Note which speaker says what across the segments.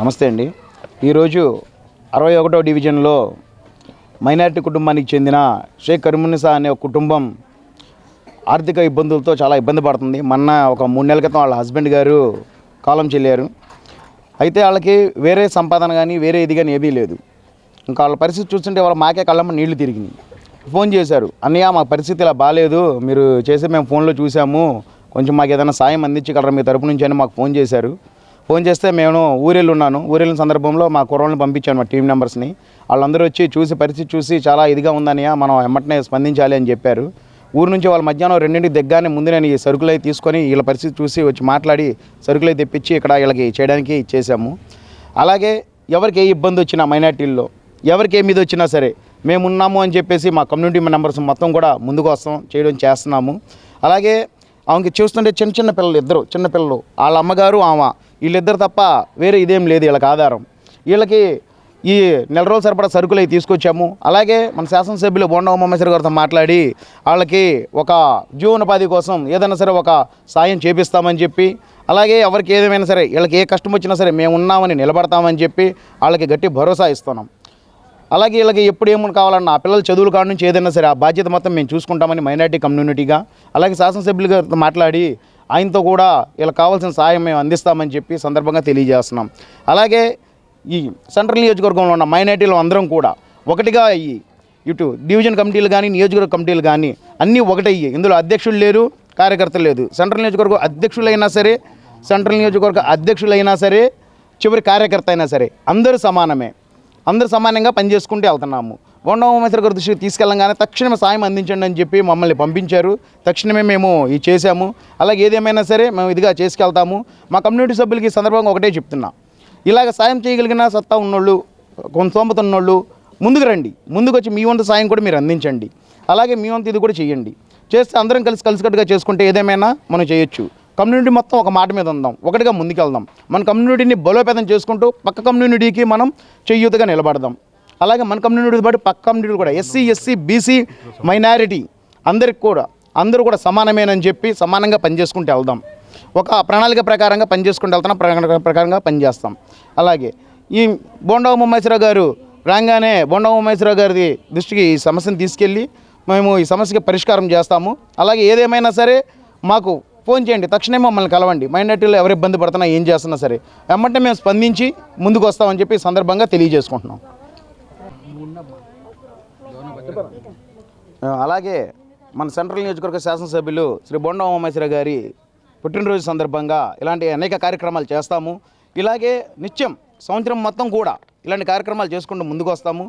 Speaker 1: నమస్తే అండి. ఈరోజు అరవై ఒకటో డివిజన్లో మైనారిటీ కుటుంబానికి చెందిన షేక్ కరీమునిసా అనే ఒక కుటుంబం ఆర్థిక ఇబ్బందులతో చాలా ఇబ్బంది పడుతుంది. మొన్న ఒక మూడు నెలల క్రితం వాళ్ళ హస్బెండ్ గారు కాలం చెల్లారు. అయితే వాళ్ళకి వేరే సంపాదన కానీ వేరే ఇది కానీ ఏదీ లేదు. ఇంకా వాళ్ళ పరిస్థితి చూస్తుంటే వాళ్ళ మాకే కళ్ళమ్మ నీళ్ళు తిరిగింది ఫోన్ చేశారు అన్నయ్య మా పరిస్థితి ఇలా బాగాలేదు మీరు చేసే మేము ఫోన్లో చూసాము. కొంచెం మాకు ఏదైనా సాయం అందించగలరా మీ తరపు నుంచి అని మాకు ఫోన్ చేశారు. ఫోన్ చేస్తే మేము ఊరెళ్ళి ఉన్నాను ఊరెళ్ళిన సందర్భంలో మా కుర్రోళ్ళని పంపించాను మా టీం మెంబర్స్ని. వాళ్ళందరూ వచ్చి చూసి పరిస్థితి చూసి చాలా ఇదిగా ఉందని మనం ఎమ్మటనే స్పందించాలి అని చెప్పారు. ఊరు నుంచి వాళ్ళ మధ్యాహ్నం రెండింటికి దగ్గరనే ముందు నేను ఈ సరుకులు అయి తీసుకొని వీళ్ళ పరిస్థితి చూసి వచ్చి మాట్లాడి సరుకులు తెప్పించి ఇక్కడ వీళ్ళకి చేయడానికి చేశాము. అలాగే ఎవరికి ఏ ఇబ్బంది వచ్చినా మైనార్టీల్లో ఎవరికి ఏ మీద వచ్చినా సరే మేము ఉన్నాము అని చెప్పేసి మా కమ్యూనిటీ మెంబర్స్ మొత్తం కూడా ముందుకు వస్తాం చేయడం చేస్తున్నాము. అలాగే ఆమెకి చూస్తుంటే చిన్న చిన్న పిల్లలు ఇద్దరు చిన్న పిల్లలు. వాళ్ళ అమ్మగారు ఆమె. వీళ్ళిద్దరు తప్ప వేరే ఇదేం లేదు వీళ్ళకి ఆధారం. వీళ్ళకి ఈ నెల రోజులు సరిపడా సరుకులు అవి తీసుకొచ్చాము. అలాగే మన శాసనసభ్యులు బోండా ఉమామేశ్వర గారితో మాట్లాడి వాళ్ళకి ఒక జీవనోపాధి కోసం ఏదైనా సరే ఒక సాయం చేపిస్తామని చెప్పి అలాగే ఎవరికి ఏదేమైనా సరే వీళ్ళకి ఏ కష్టం వచ్చినా సరే మేము ఉన్నామని నిలబడతామని చెప్పి వాళ్ళకి గట్టి భరోసా ఇస్తున్నాం. అలాగే వీళ్ళకి ఎప్పుడు ఏమని కావాలన్నా ఆ పిల్లల చదువుల కాడ నుంచి ఏదైనా సరే ఆ బాధ్యత మొత్తం మేము చూసుకుంటామని మైనార్టీ కమ్యూనిటీగా అలాగే శాసనసభ్యులు గారితో మాట్లాడి ఆయనతో కూడా వీళ్ళకి కావాల్సిన సాయం మేము అందిస్తామని చెప్పి సందర్భంగా తెలియజేస్తున్నాం. అలాగే ఈ సెంట్రల్ నియోజకవర్గంలో ఉన్న మైనార్టీలు అందరం కూడా ఒకటిగా అయ్యి ఇటు డివిజన్ కమిటీలు కానీ నియోజకవర్గ కమిటీలు కానీ అన్నీ ఒకటయ్యి. ఇందులో అధ్యక్షులు లేరు కార్యకర్తలు లేదు. సెంట్రల్ నియోజకవర్గ అధ్యక్షులైనా సరే సెంట్రల్ నియోజకవర్గ అధ్యక్షులైనా సరే చివరి కార్యకర్త అయినా సరే అందరూ సమానమే. అందరూ సమానంగా పనిచేసుకుంటూ వెళ్తున్నాము. బొండ ఉమేశ్వర గారి దృష్టికి తీసుకెళ్ళంగానే తక్షణమే సాయం అందించండి అని చెప్పి మమ్మల్ని పంపించారు. తక్షణమే మేము ఇది చేశాము. అలాగే ఏదేమైనా సరే మేము ఇదిగా చేసుకెళ్తాము. మా కమ్యూనిటీ సభ్యులకి ఈ సందర్భంగా ఒకటే చెప్తున్నా. ఇలాగ సాయం చేయగలిగిన సత్తా ఉన్నోళ్ళు కొంత సోమత ఉన్నోళ్ళు ముందుకు రండి. ముందుకు వచ్చి మీ వంతు సాయం కూడా మీరు అందించండి. అలాగే మీ వంతు ఇది కూడా చేయండి. చేస్తే అందరం కలిసి కలిసికట్టుగా చేసుకుంటే ఏదేమైనా మనం చేయొచ్చు. కమ్యూనిటీ మొత్తం ఒక మాట మీద ఉందాం. ఒకటిగా ముందుకెళ్దాం. మన కమ్యూనిటీని బలోపేతం చేసుకుంటూ పక్క కమ్యూనిటీకి మనం చేయూతగా నిలబడదాం. అలాగే మన కమ్యూనిటీ బట్టి పక్క కమ్యూనిటీలు కూడా ఎస్సీ ఎస్సీ బీసీ మైనారిటీ అందరికి కూడా అందరూ కూడా సమానమేనని చెప్పి సమానంగా పనిచేసుకుంటూ వెళ్దాం. ఒక ప్రణాళిక ప్రకారంగా పనిచేసుకుంటూ వెళ్తున్నాం ప్రణాళిక ప్రకారంగా పనిచేస్తాం. అలాగే ఈ బోండా ఉమ్మేశ్వరరావు గారు రాగానే బొండవ ఉమ్మేశ్వరరావు గారి దృష్టికి ఈ సమస్యను తీసుకెళ్ళి మేము ఈ సమస్యకి పరిష్కారం చేస్తాము. అలాగే ఏదేమైనా సరే మాకు ఫోన్ చేయండి తక్షణమే మమ్మల్ని కలవండి. మైనార్టీలో ఎవరు ఇబ్బంది పడుతున్నా ఏం చేస్తున్నా సరే. వెంటనే మేము స్పందించి ముందుకు వస్తామని చెప్పి సందర్భంగా తెలియజేసుకుంటున్నాం. అలాగే మన సెంట్రల్ నియోజకవర్గ శాసనసభ్యులు శ్రీ బొండ ఉమామేశ్వర గారి పుట్టినరోజు సందర్భంగా ఇలాంటి అనేక కార్యక్రమాలు చేస్తాము. ఇలాగే నిత్యం సంవత్సరం మొత్తం కూడా ఇలాంటి కార్యక్రమాలు చేసుకుంటూ ముందుకు వస్తాము.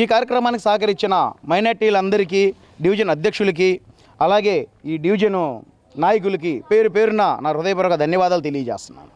Speaker 1: ఈ కార్యక్రమానికి సహకరించిన మైనార్టీలందరికీ డివిజన్ అధ్యక్షులకి అలాగే ఈ డివిజను నాయకులకి పేరు పేరున నా హృదయపూర్వక ధన్యవాదాలు తెలియజేస్తున్నాను.